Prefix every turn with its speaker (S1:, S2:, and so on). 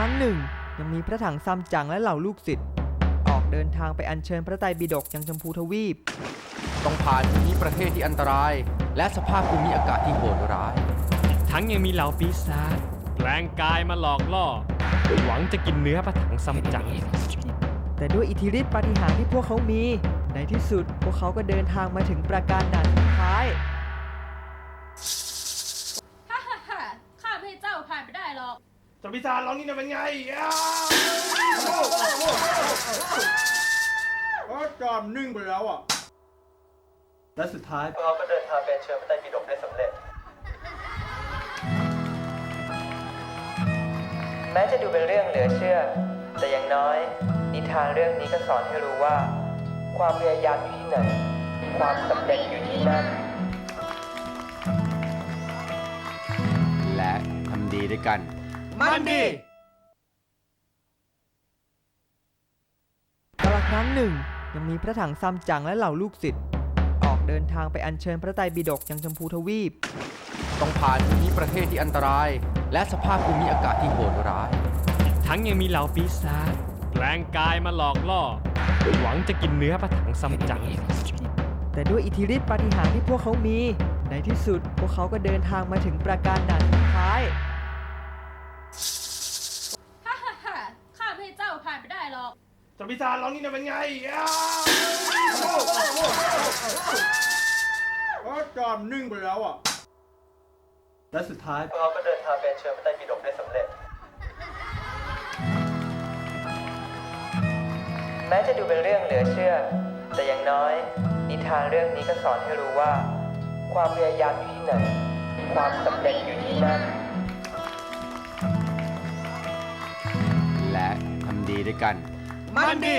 S1: ครั้งหนึ่ง ยังมีพระถังซัมจั๋งและเหล่าลูกศิษย์ออกเดินทางไปอัญเชิญพระไตรปิฎกยังชมพูทวีป
S2: ต้องผ่านภูมิประเทศที่อันตราย และสภาพภูมิอากาศที่โหดร้าย
S3: ทั้งยังมีเหล่าปีศาจแปลงกายมาหลอกล่อ หวังจะกินเนื้อพระถังซัมจั๋ง
S1: แต่ด้วยอิทธิฤทธิปาฏิหาริย์ที่พวกเขามี ในที่สุดพวกเขาก็เดินทางมาถึงปราการด่านสุดท้าย
S4: จอ
S5: มพิซาร้องนี่นะเป็นไงอ้าวโอ้จอมนึ่งไปแล้วอะ และสุดท้าย
S1: พวกเขาก็เดินทางไปเชิญพระไตรปิฎกได้สำเร็จ แม้จะดูเป็นเรื่องเหลือเชื่อ แต่อย่างน้อย นิทานเรื่องนี้ก็สอนให้รู้ว่า ความพยายามอยู่ที่ไหน ความสำเร็จอยู่ที่นั่น
S2: และทำดีด้วยกัน
S5: มันดี
S1: กาลครั้งหนึ่งยังมีพระถังซัมจั๋งและเหล่าลูกศิษย์ออกเดินทางไปอัญเชิญพระไตรปิฎกยังชมพูทวีป
S2: ต้องผ่านภูมิประเทศที่อันตราย และสภาพภูมิอากาศที่โหดร้าย
S3: ทั้งยังมีเหล่าปีศาจแปลงกายมาหลอกล่อ หวังจะกินเนื้อพระถังซัมจั๋ง
S1: แต่ด้วยอิทธิฤทธิปาฏิหาริย์ที่พวกเขามี ในที่สุดพวกเขาก็เดินทางมาถึงปราการด่านสุดท้าย
S4: ฮ่าฮ่าฮ่าข้าไม่ให้เจ้าผ่านไปได้หรอก
S5: จอมพิซาร้องนี่นะเป็นไงอ้าวโอ้จอมนึ่งไปแล้วอะ และสุดท้าย
S1: พวกเขาก็เดินทางไปเชิญพระไตรปิฎกได้สำเร็จ แม้จะดูเป็นเรื่องเหลือเชื่อ แต่อย่างน้อย นิทานเรื่องนี้ก็สอนให้รู้ว่า ความพยายามอยู่ที่ไหน ความสำเร็จอยู่ที่นั่น
S2: ด้วยกัน
S5: มันดี